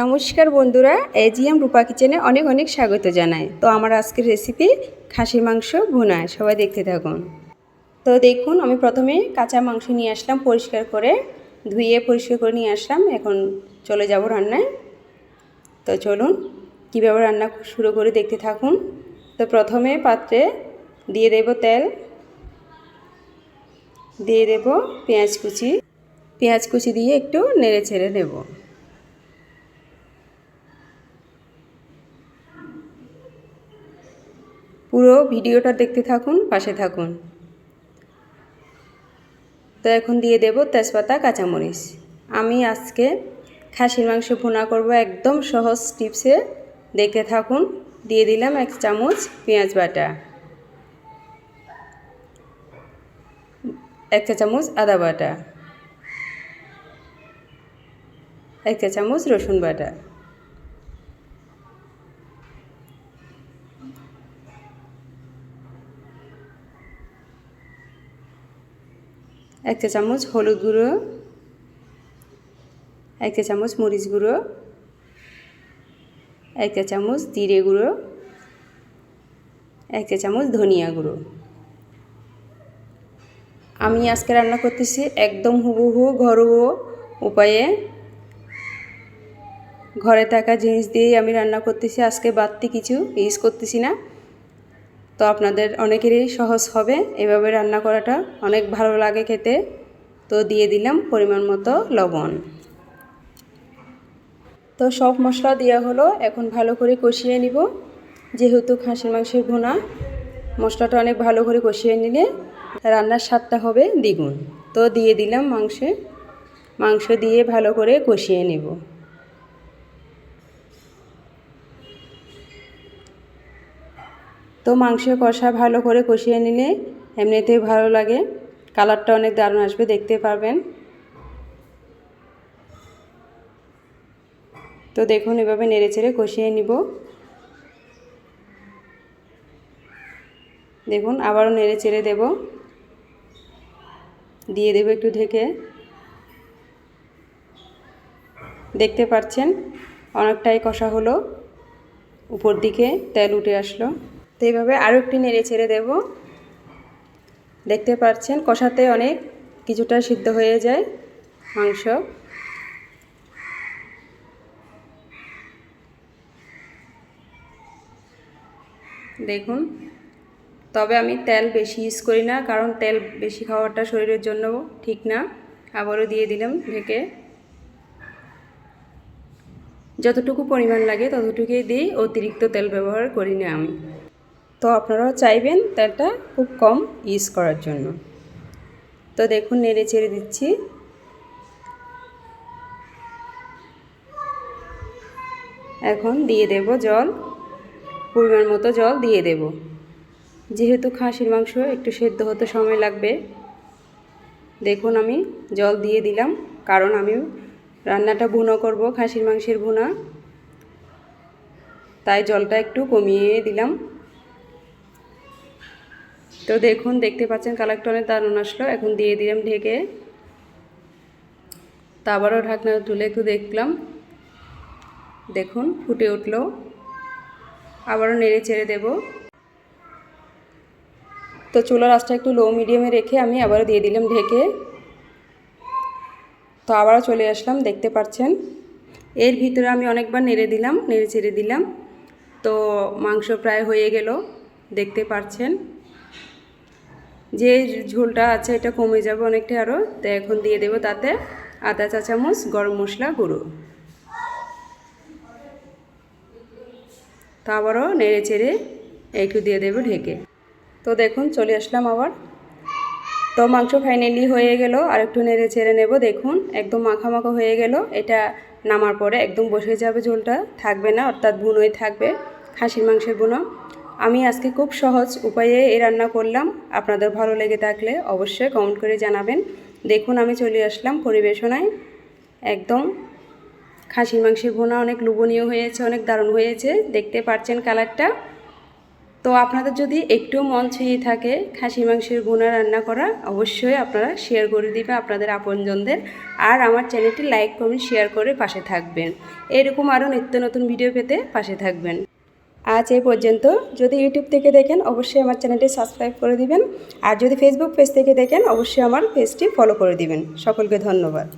নমস্কার বন্ধুরা, এজিএম রূপা কিচেনে অনেক অনেক স্বাগত জানাই। তো আমার আজকের রেসিপি খাসির মাংস ভুনায় সবাই দেখতে থাকুন। তো দেখুন, আমি প্রথমে কাঁচা মাংস নিয়ে আসলাম পরিষ্কার করে, ধুয়ে পরিষ্কার করে নিয়ে আসলাম, এখন চলে যাব রান্নায়। তো চলুন, কীভাবে রান্না শুরু করে দেখতে থাকুন। তো প্রথমে পাত্রে দিয়ে দেব তেল, দিয়ে দেব পেঁয়াজ কুচি। পেঁয়াজ কুচি দিয়ে একটু নেড়ে ছেড়ে নেব পুরো ভিডিওটা দেখতে থাকুন, পাশে থাকুন। তো এখন দিয়ে দেব তেজপাতা, কাঁচামরিচ। আমি আজকে খাসির মাংস ভুনা করব একদম সহজ টিপসে। দেখতে থাকুন, দিয়ে দিলাম এক চামচ পেঁয়াজ বাটা। এক চা চামচ আদা বাটা। এক চা চামচ রসুন বাটা। এক চা চামচ হলুদ গুঁড়ো এক চা চামচ মরিচ গুঁড়ো এক চা চামচ জিরে গুঁড়ো এক চা চামচ ধনিয়া গুঁড়ো। আমি আজকে রান্না করতেছি একদম হুবহু ঘরোয়া উপায়ে। ঘরে থাকা জিনিস দিয়েই আমি রান্না করতেছি, আজকে বাড়তি কিছু ইউজ করতেছি না। তো আপনাদের অনেকেরই সহজ হবে। এভাবে রান্না করাটা অনেক ভালো লাগে খেতে। তো দিয়ে দিলাম পরিমাণ মতো লবণ। তো সব মশলা দেওয়া হলো। এখন ভালো করে কষিয়ে নিব। যেহেতু খাসির মাংসের ভুনা, মশলাটা অনেক ভালো করে কষিয়ে নিলে রান্নার স্বাদটা হবে দ্বিগুণ। তো দিয়ে দিলাম মাংসে। মাংস দিয়ে ভালো করে কষিয়ে নেব। তো মাংস কষা ভালো করে কষিয়ে নিলে এমনিতেই ভালো লাগে। কালারটা অনেক দারুণ আসবে, দেখতে পারবেন। তো দেখুন, এভাবে নেড়ে চেড়ে কষিয়ে নিব। দেখুন, আবারও নেড়ে চেড়ে দেব। দিয়ে দেব একটু ঢেকে। দেখতে পাচ্ছেন, অনেকটাই কষা হলো। উপর দিকে তেল উঠে আসলো। এইভাবে আরও একটি নেড়ে ছেড়ে দেব। দেখতে পাচ্ছেন, কষাতে অনেক কিছুটা সিদ্ধ হয়ে যায় মাংস। দেখুন, তবে আমি তেল বেশি ইউজ করি না, কারণ তেল বেশি খাওয়াটা শরীরের জন্য ঠিক না। আবারও দিয়ে দিলাম ঢেকে। যতটুকু পরিমাণ লাগে ততটুকুই দিই, অতিরিক্ত তেল ব্যবহার করি না আমি। তো আপনারাও চাইবেন তেলটা খুব কম ইউজ করার জন্য। তো দেখুন, নেড়ে ছেড়ে দিচ্ছি। এখন দিয়ে দেব জল, পরিমাণ মতো জল দিয়ে দেব। যেহেতু খাসির মাংস একটু সেদ্ধ হতে সময় লাগবে, দেখুন আমি জল দিয়ে দিলাম, কারণ আমি রান্নাটা ভুনো করব, খাসির মাংসের ভুনা। তাই জলটা একটু কমিয়ে দিলাম। তো দেখুন, দেখতে পাচ্ছেন কালারটা অনেক দারুণ আসলো। এখন দিয়ে দিলাম ঢেকে। তা আবারও ঢাকনা তুলে একটু দেখলাম। দেখুন, ফুটে উঠল। আবারও নেড়ে চেড়ে দেব। তো চুলার আঁচটা একটু লো মিডিয়ামে রেখে আমি আবারও দিয়ে দিলাম ঢেকে। তো আবারও চলে আসলাম, দেখতে পাচ্ছেন। এর ভিতরে আমি অনেকবার নেড়ে দিলাম, নেড়ে চেড়ে দিলাম। তো মাংস প্রায় হয়ে গেল, দেখতে পাচ্ছেন। যে ঝোলটা আছে এটা কমে যাবে অনেকটা আরও। তো এখন দিয়ে দেব তাতে আদা চা চামচ গরম মশলা, গুঁড়ো। তো আবারও নেড়ে চেড়ে একটু দিয়ে দেবো ঢেকে। তো দেখুন, চলে আসলাম আবার। তো মাংস ফাইনালি হয়ে গেল, আর একটু নেড়ে চেড়ে নেব। দেখুন, একদম মাখা মাখা হয়ে গেল। এটা নামার পরে একদম বসে যাবে ঝোলটা। থাকবে না, অর্থাৎ বুনোই থাকবে, খাসির মাংসের বুনো আমি আজকে খুব সহজ উপায়ে এই রান্না করলাম। আপনাদের ভালো লেগে থাকলে অবশ্যই কমেন্ট করে জানাবেন। দেখুন, আমি চলে আসলাম পরিবেশনায়। একদম খাসির মাংসের ভোনা অনেক লোভনীয় হয়েছে, অনেক দারুণ হয়েছে। দেখতে পাচ্ছেন কালারটা। তো আপনাদের যদি একটু মন ছুঁয়ে থাকে খাসি মাংসের গুণা রান্না করা, অবশ্যই আপনারা শেয়ার করে দিবে আপনাদের আপনজনদের। আর আমার চ্যানেলটি লাইক কমেন্ট শেয়ার করে পাশে থাকবেন। এরকম আরও নিত্য নতুন ভিডিও পেতে পাশে থাকবেন। আজ এই পর্যন্ত। যদি ইউটিউব থেকে দেখেন, অবশ্যই আমার চ্যানেলটি সাবস্ক্রাইব করে দিবেন। আর যদি ফেসবুক পেজ থেকে দেখেন, অবশ্যই আমার পেজটি ফলো করে দিবেন। সকলকে ধন্যবাদ।